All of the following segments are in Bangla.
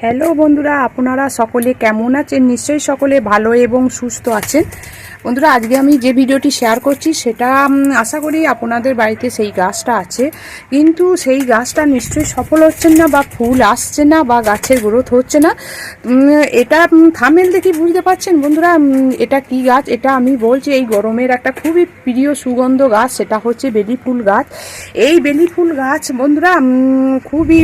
হ্যালো বন্ধুরা আপনারা সকলে কেমন আছেন? নিশ্চয়ই সকলে ভালো এবং সুস্থ আছেন। বন্ধুরা, আজকে আমি যে ভিডিওটি শেয়ার করছি, সেটা আশা করি আপনাদের বাড়িতে সেই গাছটা আছে। কিন্তু সেই গাছটা নিশ্চয়ই সফল হচ্ছে না বা ফুল আসছে না বা গাছের গ্রোথ হচ্ছে না এটা থামেল দেখি বুঝতে পারছেন বন্ধুরা এটা কি গাছ? এটা আমি বলছি, এই গরমের একটা খুবই প্রিয় সুগন্ধ গাছ, সেটা হচ্ছে বেলি ফুল গাছ। এই বেলি ফুল গাছ বন্ধুরা খুবই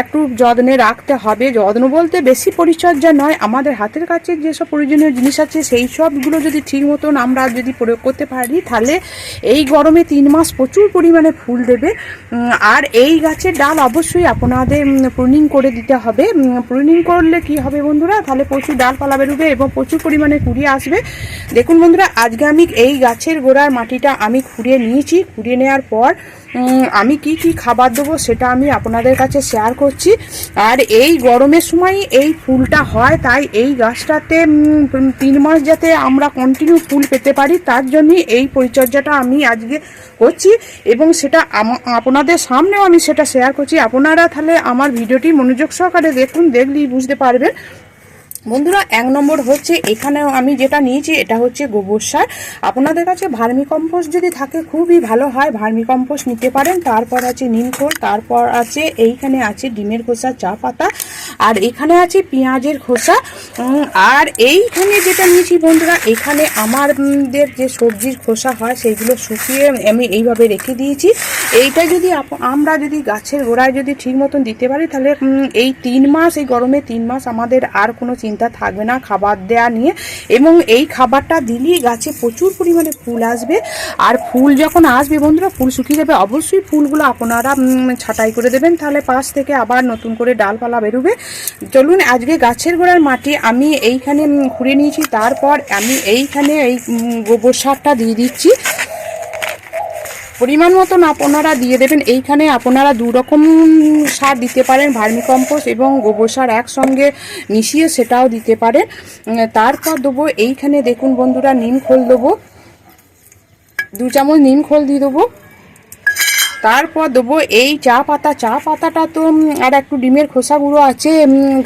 একটু যত্নে রাখতে হবে। যত্ন বলতে বেশি পরিচর্যা নয়, আমাদের হাতের কাছে যেসব প্রয়োজনীয় জিনিস আছে, সেই সবগুলো যদি ঠিক মতন আমরা যদি প্রয়োগ করতে পারি, তাহলে এই গরমে তিন মাস প্রচুর পরিমাণে ফুল দেবে। আর এই গাছের ডাল অবশ্যই আপনাদের প্রুনিং করে দিতে হবে। প্রুনিং করলে কি হবে বন্ধুরা? তাহলে প্রচুর ডালপালা বেরোবে এবং প্রচুর পরিমাণে কুড়ি আসবে। দেখুন বন্ধুরা, আজকে আমি এই গাছের গোড়ার মাটিটা আমি খুঁড়িয়ে নিয়েছি। খুঁড়িয়ে নেওয়ার পর আমি কি কি খাবার দেবো সেটা আমি আপনাদের কাছে শেয়ার করছি। আর এই গরমের সময় এই ফুলটা হয়, তাই এই গাছটাতে তিন মাস যাতে আমরা কন্টিনিউ ফুল পেতে পারি, তার জন্য এই পরিচর্যাটা আমি আজকে করছি। এবং সেটা আপনাদের সামনেও আমি সেটা শেয়ার করছি। আপনারা তাহলে আমার ভিডিওটি মনোযোগ সহকারে দেখুন, দেখলেই বুঝতে পারবেন। বন্ধুরা, এক নম্বর হচ্ছে এখানেও আমি যেটা নিয়েছি, এটা হচ্ছে গোবর সার। আপনাদের কাছে ভার্মি কম্পোস্ট যদি থাকে, খুবই ভালো হয় ভার্মি কম্পোস্ট নিতে পারেন। তারপর আছে নিমখোল তারপর আছে, এইখানে আছে ডিমের খোসা, চা পাতা, আর এখানে আছে পেঁয়াজের খোসা। আর এইখানে যেটা নিয়েছি বন্ধুরা, এখানে আমাদের যে সবজির খোসা হয় সেইগুলো শুকিয়ে আমি এইভাবে রেখে দিয়েছি। এইটা যদি আমরা যদি গাছের গোড়ায় যদি ঠিক মতন দিতে পারি, তাহলে এই তিন মাস, এই গরমে তিন মাস আমাদের আর কোনো চিন্তা থাকবে না, খাবার দেয়া নিয়ে। এবং এই খাবারটা দিলেই গাছে প্রচুর পরিমাণে ফুল আসবে। আর ফুল যখন আসবে বন্ধুরা, ফুল শুকিয়ে যাবে, অবশ্যই ফুলগুলো আপনারা ছাঁটাই করে দেবেন। তাহলে পাশ থেকে আবার নতুন করে ডালপালা বেরোবে। চলুন, আজকে গাছের গোড়ার মাটি আমি এইখানে খুঁড়ে নিয়েছি। তারপর আমি এইখানে এই গোবর সারটা দিয়ে দিচ্ছি। পরিমাণ মতন আপনারা দিয়ে দেবেন। এইখানে আপনারা দু রকম সার দিতে পারেন, ভার্মিকম্পোস্ট এবং গোবর সার একসঙ্গে মিশিয়ে সেটাও দিতে পারেন। তারপর দেবো এইখানে দেখুন বন্ধুরা, নিম খোল দেবো। দু চামচ নিম খোল দিয়ে দেবো। তারপর দেবো এই চা পাতা। চা পাতাটা তো আর একটু ডিমের খোসা গুঁড়ো আছে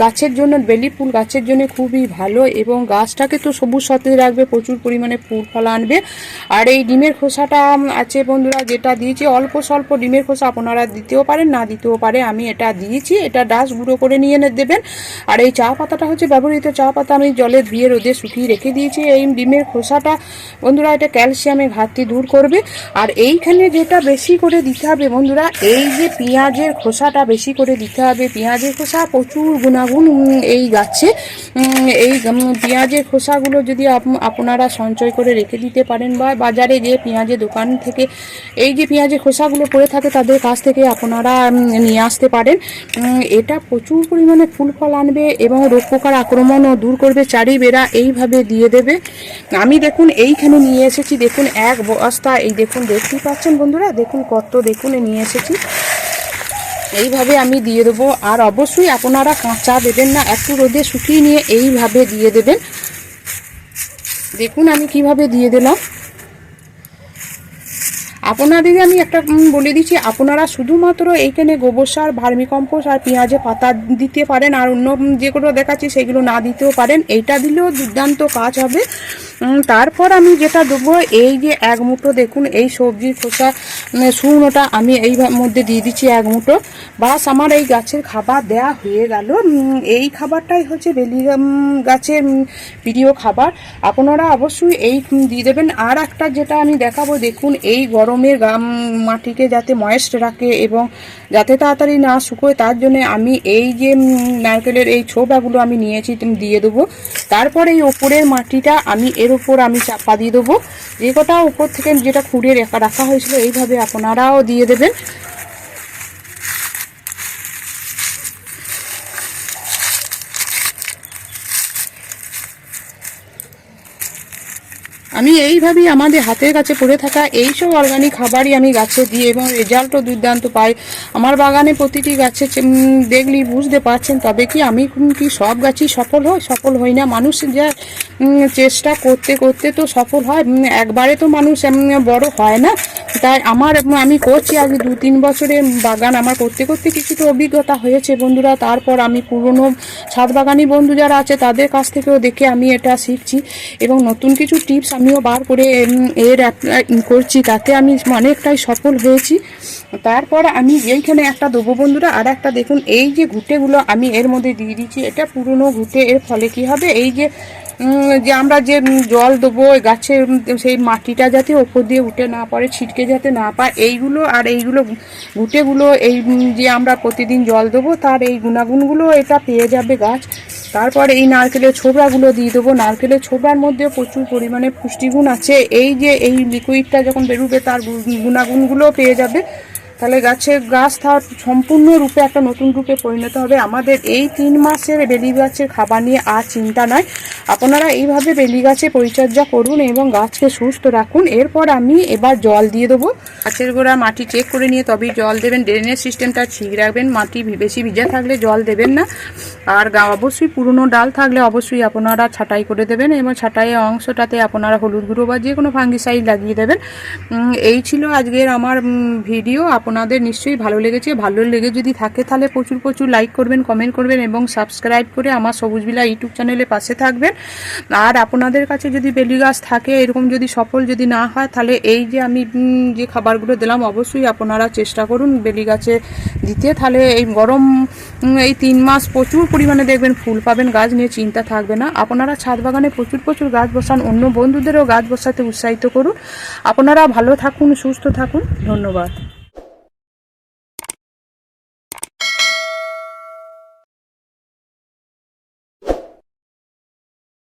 গাছের জন্য, বেলি ফুল গাছের জন্য খুবই ভালো এবং গাছটাকে তো সবুজ সতেজ রাখবে, প্রচুর পরিমাণে ফুল ফল আনবে। আর এই ডিমের খোসাটা আছে বন্ধুরা, যেটা দিয়েছি, অল্প স্বল্প ডিমের খোসা আপনারা দিতেও পারেন, না দিতেও পারে, আমি এটা দিয়েছি, এটা ডাস গুঁড়ো করে নিয়ে দেবেন। আর এই চা পাতাটা হচ্ছে ব্যবহৃত চা পাতা, আমি জলে ধুয়ে রোদে শুকিয়ে রেখে দিয়েছি, এই ডিমের খোসাটা, বন্ধুরা, এটা ক্যালসিয়ামের ঘাটতি দূর করবে। আর এইখানে যেটা বেশি করে দিতে হবে বন্ধুরা। এই যে পেঁয়াজের খোসাটা বেশি করে দিতে হবে। পেঁয়াজের খোসা প্রচুর গুণাগুণ এই গাছে। এই পেঁয়াজের খোসাগুলো যদি আপ- আপনারা সঞ্চয় করে রেখে দিতে পারেন বা বাজারে যে পেঁয়াজের দোকান থেকে, এই যে পেঁয়াজের খোসাগুলো পড়ে থাকে তাদের কাছ থেকে আপনারা নিয়ে আসতে পারেন। এটা প্রচুর পরিমাণে ফুল ফল আনবে এবং রোগ পোকার আক্রমণও দূর করবে। চারি বেড়া এইভাবে দিয়ে দেবে। আমি দেখুন এইখানে নিয়ে এসেছি। দেখুন এক বস্তা। এই দেখুন, দেখতেই পাচ্ছেন বন্ধুরা? দেখুন কত দেখুন নিয়ে এসেছি। এইভাবে আমি দিয়ে দেবো। আর অবশ্যই আপনারা কাঁচা দেবেন না, একটু রোদে শুকিয়ে নিয়ে এইভাবে দিয়ে দেবেন। দেখুন আমি কীভাবে দিয়ে দিলাম। আপনাদেরকে আমি একটা বলে দিচ্ছি, আপনারা শুধুমাত্র এইখানে গোবর সার, ভার্মি কম্পোস্ট আর পেঁয়াজে পাতা দিতে পারেন, আর অন্য যেগুলো দেখাচ্ছি সেগুলো না দিতেও পারেন। এইটা দিলেও দুর্দান্ত কাজ হবে। তারপর আমি যেটা দেবো, এই যে এক মুঠো, দেখুন, এই সবজির খোসা শুকনোটা আমি এই মধ্যে দিয়ে দিচ্ছি এক মুঠো। বাস আমার এই গাছের খাবার দেয়া হয়ে গেল। এই খাবারটাই হচ্ছে বেলি গাছের প্রিয় খাবার। আপনারা অবশ্যই এই দিয়ে দেবেন। আর একটা যেটা আমি দেখাবো, দেখুন, এই গরমের গাম মাটিকে যাতে ময়েস্ট রাখে এবং যাতে তাড়াতাড়ি না শুকোয়, তার জন্য আমি এই যে নারকেলের এই ছোবাগুলো আমি নিয়েছি দিয়ে দেবো। তারপর এই ওপরের মাটিটা আমি এর উপর আমি চাপা দিয়ে দেবো। যে কটা উপর থেকে যেটা খুঁড়ে রাখা রাখা হয়েছিল, এইভাবে আপনারাও দিয়ে দেবেন। আমি এইভাবেই আমাদের হাতের কাছে পড়ে থাকা এইসব অর্গানিক খাবারই আমি গাছে দিই এবং রেজাল্টও দুর্দান্ত পাই। আমার বাগানে প্রতিটি গাছে দেখলি বুঝতে পারছেন তবে কি আমি কি সব গাছই সফল হয় সফল হই না। মানুষ যা চেষ্টা করতে করতে তো সফল হয়। একবারে তো মানুষ বড় হয় না। তাই আমার আমি করছি আগে দু তিন বছরের বাগান। আমার করতে করতে কিছুটা অভিজ্ঞতা হয়েছে বন্ধুরা। তারপর আমি পুরনো ছাদ বাগানি বন্ধু যারা আছে, তাদের কাছ থেকেও দেখে আমি এটা শিখছি। এবং নতুন কিছু টিপস আমিও বার করে এর করছি, তাতে আমি অনেকটাই সফল হয়েছি। তারপর আমি এইখানে একটা দেবো বন্ধুরা, আর একটা দেখুন, এই যে ঘুঁটেগুলো আমি এর মধ্যে দিয়ে দিচ্ছি, এটা পুরনো ঘুঁটে, এর ফলে কি হবে? এই যে যে আমরা যে জল দেবো গাছে সেই মাটিটা যাতে ওপর দিয়ে উঠে না পড়ে, ছিটকে যাতে না পায়, এইগুলো আর এইগুলো ঘুঁটেগুলো, এই যে আমরা প্রতিদিন জল দেবো, তার এই গুণাগুণগুলো এটা পেয়ে যাবে গাছ। তারপর এই নারকেলের ছোবড়াগুলো দিয়ে দেবো। নারকেলের ছোবড়ার মধ্যে প্রচুর পরিমাণে পুষ্টিগুণ আছে। এই যে এই লিকুইডটা যখন বেরোবে, তার গুণাগুণগুলোও পেয়ে যাবে। তাহলে গাছের গাছ তার সম্পূর্ণ রূপে একটা নতুন রূপে পরিণত হবে। আমাদের এই তিন মাসের বেলি গাছের খাবার নিয়ে আর চিন্তা নয়। আপনারা এইভাবে বেলি গাছে পরিচর্যা করুন এবং গাছকে সুস্থ রাখুন। এরপর আমি এবার জল দিয়ে দেবো। গাছের গোড়া মাটি চেক করে নিয়ে তবেই জল দেবেন। ড্রেনেজ সিস্টেমটা ঠিক রাখবেন। মাটি বেশি ভিজা থাকলে জল দেবেন না। আর অবশ্যই পুরনো ডাল থাকলে অবশ্যই আপনারা ছাটাই করে দেবেন এবং ছাঁটাই অংশটাতে আপনারা হলুদ গুঁড়ো বা যে কোনো ফাঙ্গিসাইড লাগিয়ে দেবেন। এই ছিল আজকের আমার ভিডিও ভিডিও আপনাদের নিশ্চয়ই ভালো লেগেছে। ভালো লেগে যদি থাকে তাহলে প্রচুর প্রচুর লাইক করবেন কমেন্ট করবেন এবং সাবস্ক্রাইব করে আমার সবুজ বিলা ইউটিউব চ্যানেলে পাশে থাকবেন। আর আপনাদের কাছে যদি বেলি গাছ থাকে, এরকম যদি সফল যদি না হয়, তাহলে এই যে আমি যে খাবারগুলো দিলাম, অবশ্যই আপনারা চেষ্টা করুন বেলি গাছে দিতে। তাহলে এই গরম এই তিন মাস প্রচুর পরিমাণে দেখবেন ফুল পাবেন, গাছ নিয়ে চিন্তা থাকবে না। আপনারা ছাদ বাগানে প্রচুর প্রচুর গাছ বসান, অন্য বন্ধুদেরও গাছ বসাতে উৎসাহিত করুন। আপনারা ভালো থাকুন, সুস্থ থাকুন। ধন্যবাদ।